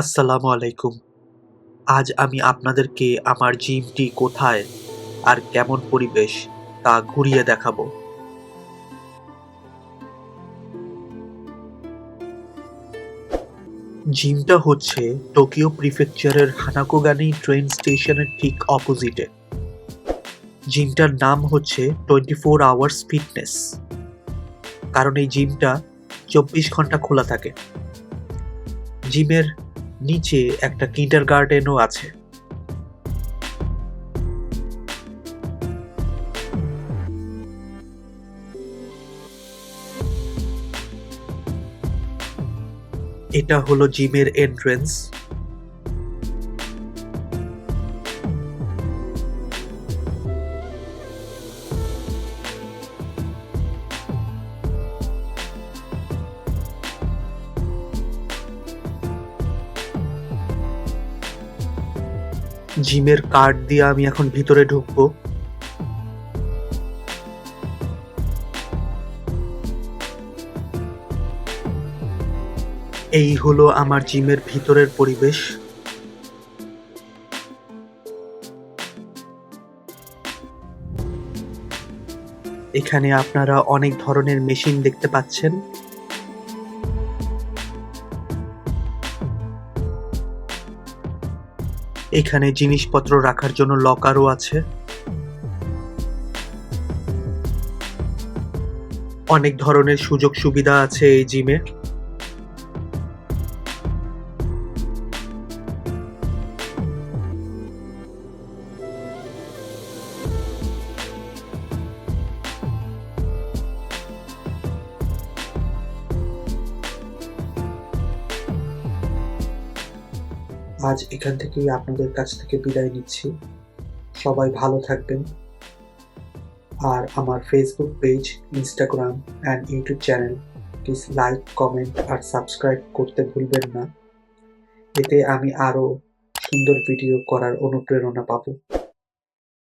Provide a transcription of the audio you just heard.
আসসালামু আলাইকুম। আজ আমি আপনাদেরকে আমার জিমটি কোথায় আর কেমন পরিবেশ তা ঘুরিয়ে দেখাবো। জিমটা হচ্ছে টোকিও প্রিফেকচারের হানাকোগানি ট্রেন স্টেশনের ঠিক অপোজিটে। জিমটার নাম হচ্ছে টোয়েন্টি ফোর আওয়ার্স ফিটনেস। কারণ এই জিমটা চব্বিশ ঘণ্টা খোলা থাকে। জিমের নিচে একটা কিন্ডার গার্ডেনও আছে। এটা হলো জিমের এন্ট্রেন্স জিমের কার্ড দিয়ে আমি এখন ভিতরে ঢুকবো। এই হলো আমার জিমের ভিতরের পরিবেশ। এখানে আপনারা অনেক ধরনের মেশিন দেখতে পাচ্ছেন। এখানে জিনিসপত্র রাখার জন্য লকারও আছে। অনেক ধরনের সুযোগ সুবিধা আছে এই জিমে। আজ এখান থেকেই আপনাদের কাছ থেকে বিদায় নিচ্ছি। সবাই ভালো থাকবেন। আর আমার Facebook page Instagram and YouTube channel please like comment R subscribe করতে ভুলবেন না। এতে আমি আরও সুন্দর ভিডিও করার অনুপ্রেরণা পাবো।